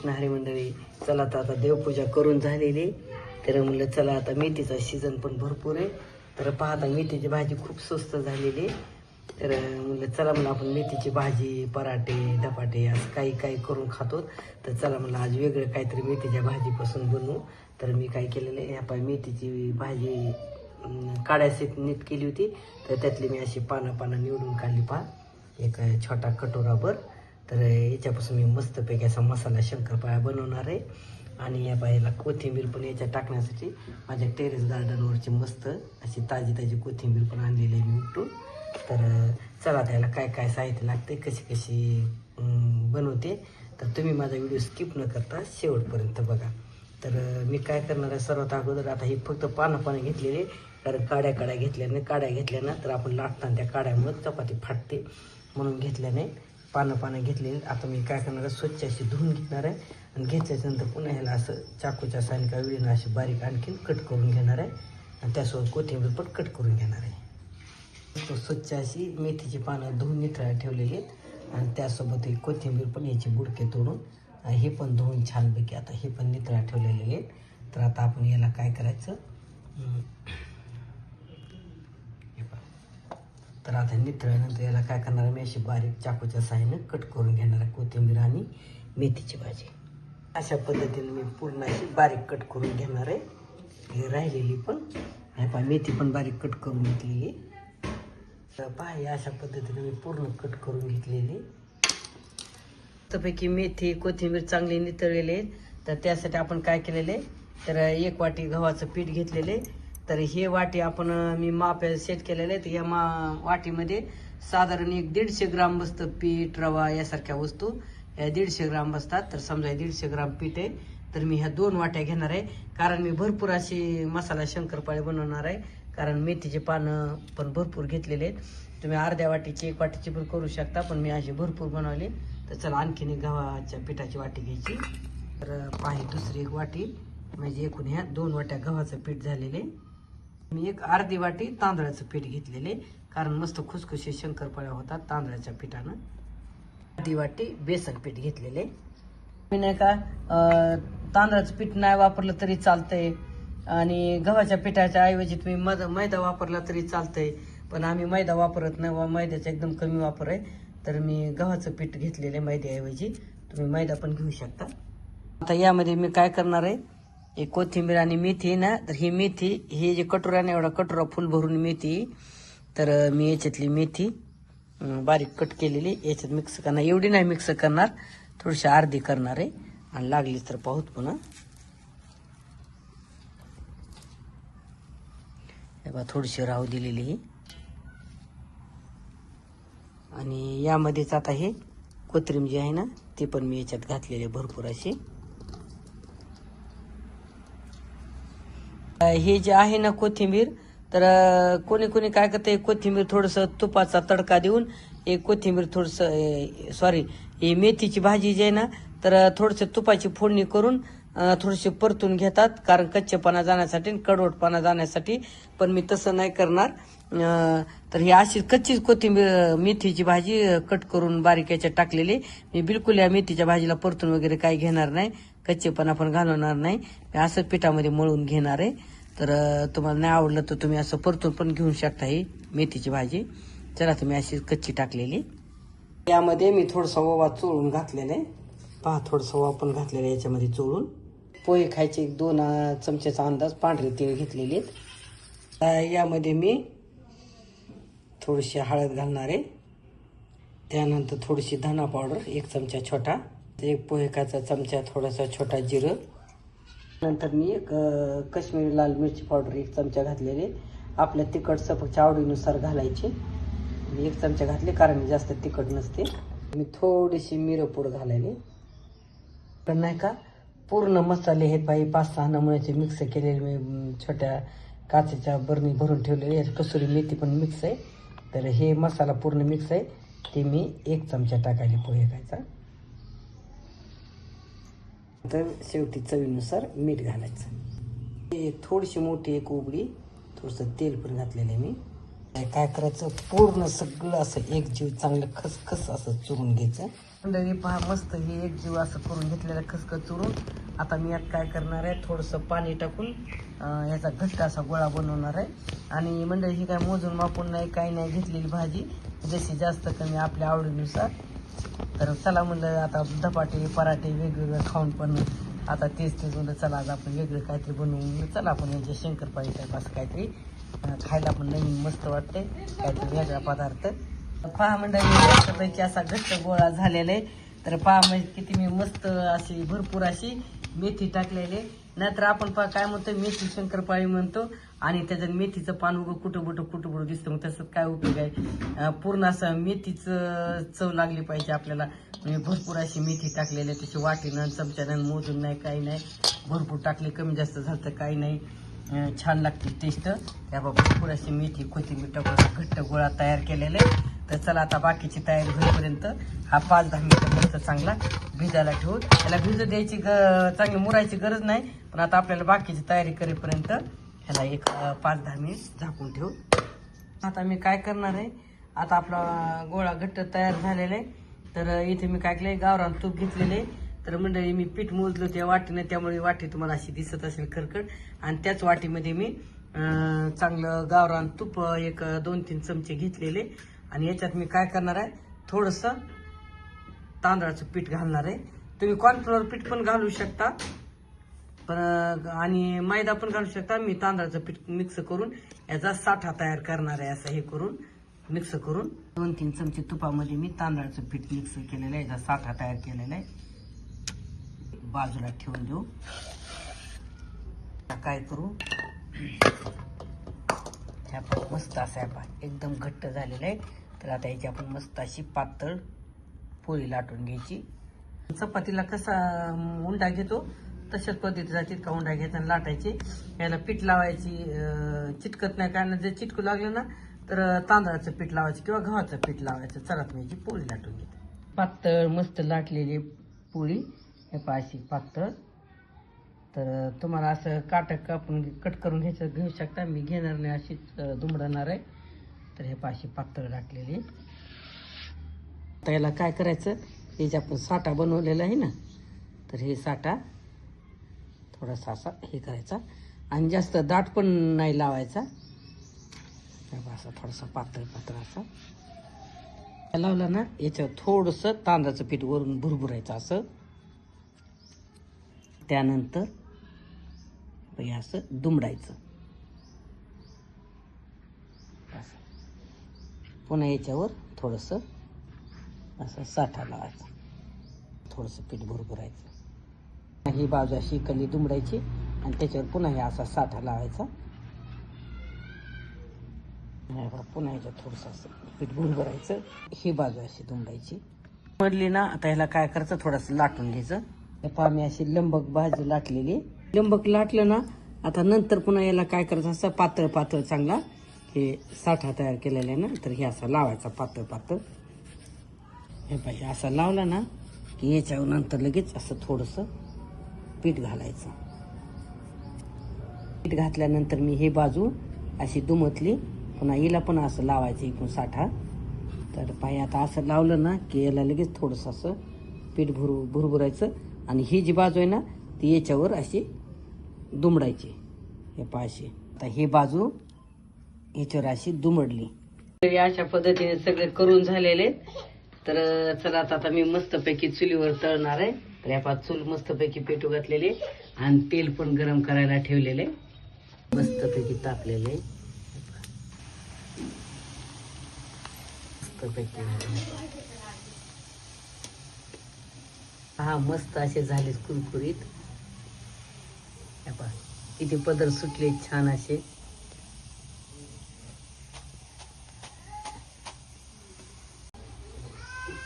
कृष्ण हरी मंडळी चला आता आता देवपूजा करून झालेली. तर म्हणलं चला आता मेथीचा सीझन पण भरपूर आहे. तर पाहता मेथीची भाजी खूप स्वस्त झालेली. तर म्हणलं चला म्हणलं आपण मेथीची भाजी पराठे धपाटे असं काही काही करून खातो. तर चला म्हणलं आज वेगळं काहीतरी मेथीच्या भाजीपासून बनवू. तर मी काय केलेलं आहे ह्या मेथीची भाजी अं, काढायची नीट केली होती. तर त्यातली मी अशी पानं पानं निवडून काढली पहा. एक छोटा कटोराभर. तर याच्यापासून मी मस्तपैकी असा मसाला शंकरपाळ्या बनवणार आहे. आणि या पायाला कोथिंबीर पण याच्यात टाकण्यासाठी माझ्या टेरेस गार्डनवरची मस्त अशी ताजी ताजी कोथिंबीर पण आणलेली आहे मी उठून तर चला त्याला काय काय साहित्य लागते कशी कशी बनवते तर तुम्ही माझा व्हिडिओ स्किप न करता शेवटपर्यंत बघा. तर मी काय करणार आहे सर्वात अगोदर आता ही फक्त पानं पानं घेतलेले कारण काड्या काड्या घेतल्याने काड्या घेतल्यानं तर आपण लाटताना त्या काड्यामुळे चपाती फाटते म्हणून घेतल्याने पानं पानं घेतलेली आता मी काय करणार आहे स्वच्छ अशी धुवून घेणार आहे आणि घेतल्याच्यानंतर पुन्हा ह्याला असं चाकूच्या सायनिका विळीनं अशी बारीक आणखीन कट करून घेणार आहे. आणि त्यासोबत कोथिंबीर पण कट करून घेणार आहे. तो स्वच्छ अशी मेथीची पानं धुवून निथळ्या ठेवलेली आहेत. आणि त्यासोबत ही कोथिंबीर पण याची बुडके तोडून आणि हे पण धुवून छानपैकी आता हे पण निथळ्या ठेवलेले आहेत. तर आता आपण याला काय करायचं हम्म. हे पहा. तर आता नितळल्यानंतर याला काय करणार आहे मी अशी बारीक चाकूच्या साहाय्यानं कट करून घेणार आहे कोथिंबीर आणि मेथीची भाजी. अशा पद्धतीने मी पूर्ण अशी बारीक कट करून घेणार आहे. हे राहिलेली पण पहा मेथी पण बारीक कट करून घेतलेली तर पहा अशा पद्धतीने मी पूर्ण कट करून घेतलेली त्यापैकी मेथी कोथिंबीर चांगली नितळलेली आहे. तर त्यासाठी आपण काय केलेले तर एक वाटी गव्हाचं पीठ घेतलेले तर हे वाटी आपण मी माप सेट केलेले तर या मा वाटीमध्ये साधारण एक दीडशे ग्राम बसतं पीठ रवा यासारख्या वस्तू. या दीडशे ग्राम बसतात. तर समजा दीडशे ग्राम पीठ आहे. तर मी ह्या दोन वाट्या घेणार आहे. कारण मी भरपूर अशी मसाला शंकरपाळे बनवणार आहे. कारण मेथीचे पानं पण भरपूर घेतलेले आहेत. तुम्ही अर्ध्या वाटीची एक वाटीची पण करू शकता. पण मी अशी भरपूर बनवली. तर चला आणखीन एक गव्हाच्या पिठाची वाटी घ्यायची. तर पाही दुसरी एक वाटी. म्हणजे एकूण ह्या दोन वाट्या गव्हाचं पीठ झालेले. मी एक अर्धी वाटी तांदळाचं पीठ घेतलेले कारण मस्त खुसखुशी शंकरपाळ्या होतात तांदळाच्या पिठानं. अर्धी वाटी बेसन पीठ घेतलेले. मी नाही का तांदळाचं पीठ नाही वापरलं तरी चालतंय आणि गव्हाच्या पिठाच्या ऐवजी तुम्ही मद मैदा वापरला तरी चालतंय पण आम्ही मैदा वापरत नाही वा मैद्याचा एकदम कमी वापर आहे. तर मी गव्हाचं पीठ घेतलेलं आहे मैद्याऐवजी. तुम्ही मैदा पण घेऊ शकता. आता यामध्ये मी काय करणार आहे? हे कोथिंबीर आणि मेथी आहे ना तर ही मेथी हे जे कटोऱ्याने एवढा कटोरा फुल भरून मेथी. तर मी याच्यातली मेथी बारीक कट केलेली याच्यात मिक्स करणार. एवढी नाही मिक्स करणार थोडीशी अर्धी करणार आहे. आणि लागली तर पाहूत पुन्हा. हे बघा थोडीशी राहू दिलेली ही. आणि यामध्येच आता हे कोथिंबीर जी आहे ना ती पण मी याच्यात घातलेली आहे भरपूर अशी. हे जे आहे ना कोथिंबीर तर कोणी कोणी काय करते कोथिंबीर थोडंसं तुपाचा तडका देऊन एक कोथिंबीर थोडंसं सॉरी ही मेथीची भाजी जी आहे ना तर थोडंसं तुपाची फोडणी करून थोडीशी परतून घेतात. कारण कच्चेपणा जाण्यासाठी आणि कडवटपणा जाण्यासाठी पण मी तसं नाही करणार. तर ही अशी कच्चीच कोथिंबीर मेथीची भाजी कट करून बारीक याच्यात टाकलेली. मी बिलकुल या मेथीच्या भाजीला परतून वगैरे काही घेणार नाही. कच्चेपणा पण घालवणार नाही. मी असं पिठामध्ये मळून घेणार आहे. तर तुम्हाला नाही आवडलं तर तुम्ही असं परतून पण घेऊ शकता ही मेथीची भाजी. चला तुम्ही अशी कच्ची टाकलेली. यामध्ये मी थोडंसं ओवा चोळून घातलेलं आहे. पहा थोडंसं ओवा पण घातलेलं आहे याच्यामध्ये चोळून. पोहे खायचे एक दोन चमच्याचा अंदाज पांढरे तीळ घेतलेले आहेत. यामध्ये मी थोडीशी हळद घालणार आहे. त्यानंतर थोडीशी धना पावडर एक चमचा छोटा. एक पोहेकाचा चमचा थोडासा छोटा जिरं. नंतर मी एक लाल मिरची पावडर एक चमचा घातलेले. आपल्या तिखट सपकच्या आवडीनुसार घालायची. मी एक चमचा घातले कारण जास्त तिखट नसते. मी थोडीशी मिरपूड घालायली. पण नाही का पूर्ण मसाले हे पाहिजे पाच सहा नमुन्याचे मिक्स केलेले मी छोट्या काचेच्या बरणी भरून ठेवलेले. आहे कसुरी मेथी पण मिक्स आहे. तर हे मसाला पूर्ण मिक्स आहे. ते मी एक चमचा टाकायला पोहे खायचा तर शेवटी चवीनुसार मीठ घालायचं. ते थोडीशी मोठी एक उबडी थोडंसं तेल पण घातलेलं आहे मी. काय करायचं? पूर्ण सगळं असं एक जीव चांगलं खसखस असं चुरून घ्यायचं. मंडळी पहा मस्त हे एक जीव असं करून घेतलेलं खसखस चुरून. आता मी यात काय करणार आहे? थोडंसं पाणी टाकून याचा घट्ट असा गोळा बनवणार आहे. आणि मंडळी ही काय मोजून मापून नाही काही नाही घेतलेली भाजी जशी जास्त कमी आपल्या आवडीनुसार. तर चला म्हणलं आता धपाटे पराठे वेगवेगळं खाऊन पण आता तेच तेच म्हणलं चला आज आपण वेगळं काहीतरी बनवून चला आपण यांच्या शंकरपाळी टाईप असं काहीतरी खायला पण नवीन मस्त वाटते काहीतरी वेगळा पदार्थ. पहा मंडळी असा घट्ट गोळा झालेला आहे. तर पहा म्हणजे किती मी मस्त अशी भरपूर अशी मेथी टाकलेली आहे. नाहीतर आपण पहा काय म्हणतो मेथी शंकरपाळी म्हणतो. आणि त्याच्यात मेथीचं पान उगं कुठं कुठं कुठं कुठं दिसतं. मग तसं काय उपयोग आहे? पूर्ण असं मेथीचं चव लागली पाहिजे आपल्याला. म्हणजे भरपूर अशी मेथी टाकलेली आहे. त्याची वाटीनं चमच्यानं मोजून नाही काही नाही. भरपूर टाकले कमी जास्त झालं तर काही नाही. छान लागते टेस्ट त्या भरपूर अशी मेथी कोथिंबीर टाकून घट्ट गोळा तयार केलेला आहे. तर चला आता बाकीची तयारी होईपर्यंत हा पाच दहा मिनिटं चांगला भिजायला ठेवू. त्याला भिजू द्यायची ग चांगली मुरायची गरज नाही. पण आता आपल्याला बाकीची तयारी करेपर्यंत ह्याला एक पाच दहा मिनिट झाकून ठेवू. आता मी काय करणार आहे आता आपला गोळा घट्ट तयार झालेला आहे. तर इथे मी काय केलंय गावरान तूप घेतलेले तर मंडळी मी पीठ मोजलो त्या वाटीनं त्यामुळे वाटी तुम्हाला अशी दिसत असेल खरकट आणि त्याच वाटीमध्ये मी चांगलं गावरान तूप एक दोन तीन चमचे घेतलेले. आणि याच्यात मी काय करणार आहे थोडंसं तांदळाचं पीठ घालणार आहे. तुम्ही कॉर्नफ्लोअर पीठ पण घालू शकता. पण आणि मैदा पण घालू शकता. मी तांदळाचं पीठ मिक्स करून याचा साठा तयार करणार आहे असं हे करून मिक्स करून. दोन तीन चमचे तुपामध्ये मी तांदळाचं पीठ मिक्स केलेलं आहे. याचा साठा तयार केलेला आहे. बाजूला ठेवून देऊ. काय करू? ह्या पहा, मस्त असा आहे एकदम घट्ट झालेला आहे. तर आता याची आपण मस्त अशी पातळ पोळी लाटून घ्यायची. चपातीला कसा उंडा घेतो. तशाच पद्धतीचा चिटका उंडा घ्यायचा आणि लाटायची. याला पीठ लावायची चिटकत नाही. कारण जर चिटकू लागलं ना तर तांदळाचं पीठ लावायचं किंवा गव्हाचं पीठ लावायचं. चला मी याची पोळी लाटून घेते. पातळ मस्त लाटलेली पोळी. हे पाशी पातळ. तर तुम्हाला असं काट कापून कट करून घ्यायचं घेऊ शकता. मी घेणार नाही अशीच दुमडणार आहे. तर हे पाशी पातळ लाटलेली. त्याला याला काय करायचं? हे जे आपण साठा बनवलेला आहे ना तर हे साठा थोडासा असा हे करायचा. आणि जास्त दाट पण नाही लावायचा. असा थोडासा पातळ पातळ असा. लावला ना याच्यावर थोडंसं तांदळाचं पीठ वरून भुरभुरायचं असं. त्यानंतर हे असं दुमडायचं. असं. पुन्हा याच्यावर थोडंसं असं साठा लावायचा. थोडंसं पीठ भुरभुरायचं. ही बाजू अशी कली दुमडायची आणि त्याच्यावर पुन्हा हे असा साठा लावायचा. पुन्हा याच्यात थोडंसं असं पीठ भरायचं. ही बाजू अशी दुमडायची. मडली ना आता ह्याला काय करायचं? थोडंसं लाटून घ्यायचं. हे पहा मी अशी लंबक भाजी लाटलेली. लंबक लाटलं ना आता नंतर पुन्हा याला काय करायचं? असं पातळ पातळ चांगला हे साठा तयार केलेला आहे ना तर हे असा लावायचा पातळ पातळ. हे पाहिजे असा लावला ना की याच्यावर नंतर लगेच असं थोडंसं पीठ घालायचं. पीठ घातल्यानंतर मी हे बाजू अशी दुमतली. पुन्हा हिला पण असं लावायचं इकडून साठा. तर पाय आता असं लावलं ना की याला लगेच थोडंसं असं पीठ भुर भुरभुरायचं. आणि ही जी बाजू आहे ना ती याच्यावर अशी दुमडायची. हे पाशी आता ही बाजू याच्यावर अशी दुमडली. अशा पद्धतीने सगळे करून झालेले तर चला आता मी मस्तपैकी चुलीवर तळणार आहे. तर या चूल मस्तपैकी पेटू घातलेले आणि तेल पण गरम करायला ठेवलेले. मस्तपैकी तापलेले. मस्तपैकी हा मस्त असे झाले कुरकुरीत. किती पदर सुटले छान असे.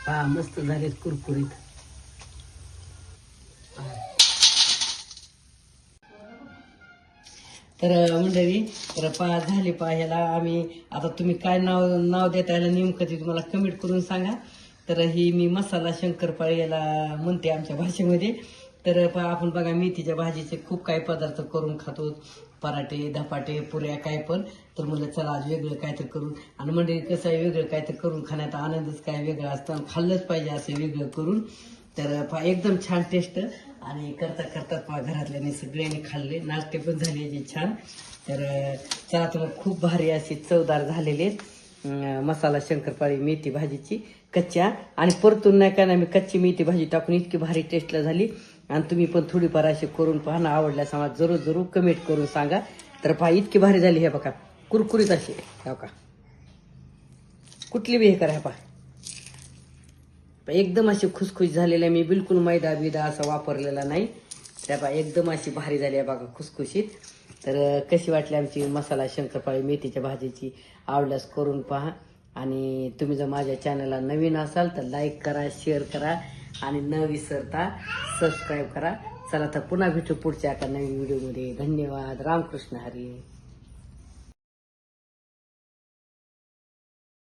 हा मस्त झाले कुरकुरीत. तर मंडळी तर पा झाले पा ह्याला आम्ही आता तुम्ही काय नाव नाव देता याला नेमकं ते तुम्हाला कमेंट करून सांगा. तर ही मी मसाला शंकरपाळी याला म्हणते आमच्या भाषेमध्ये. तर आपण बघा मेथीच्या भाजीचे खूप काही पदार्थ करून खातो. पराठे धपाटे पुऱ्या काय पण. तर म्हणलं चला आज वेगळं काय तर करून आणि म्हणजे कसं आहे वेगळं काय तर करून खाण्याचा आनंदच काय वेगळा असतो. खाल्लंच पाहिजे असं वेगळं करून. तर एकदम छान टेस्ट आणि करता करता पहा घरातल्याने सगळ्यांनी खाल्ले. नाश्ते पण झाले याचे छान. तर चला तुला खूप भारी असे चवदार झालेले आहेत. मसाला शंकरपाळी मेथी भाजीची कच्च्या. आणि परतून नाही काय नाही मी कच्ची मेथी भाजी टाकून इतकी भारी टेस्टला झाली. आणि तुम्ही पण थोडीफार अशी करून पहा ना आवडल्यास आम्हाला जरूर जरूर कमेंट करून सांगा. तर पहा इतकी भारी झाली हे बघा. कुरकुरीत अशी. हे कुठली बी हे करा पहा. एकदम अशी खुसखुश झालेली आहे. मी बिलकुल मैदा बिदा असा वापरलेला नाही. त्या बा एकदम अशी भारी झाली आहे बघा खुसखुशीत. तर कशी वाटली आमची मसाला शंकरपाळी मेथीच्या भाजीची? आवडल्यास करून पहा. आणि तुम्ही जर माझ्या चॅनलला नवीन असाल तर लाईक करा शेअर करा आणि न विसरता सबस्क्राईब करा. चला तर पुन्हा भेटू पुढच्या एका नवीन व्हिडिओमध्ये धन्यवाद. रामकृष्ण हरी.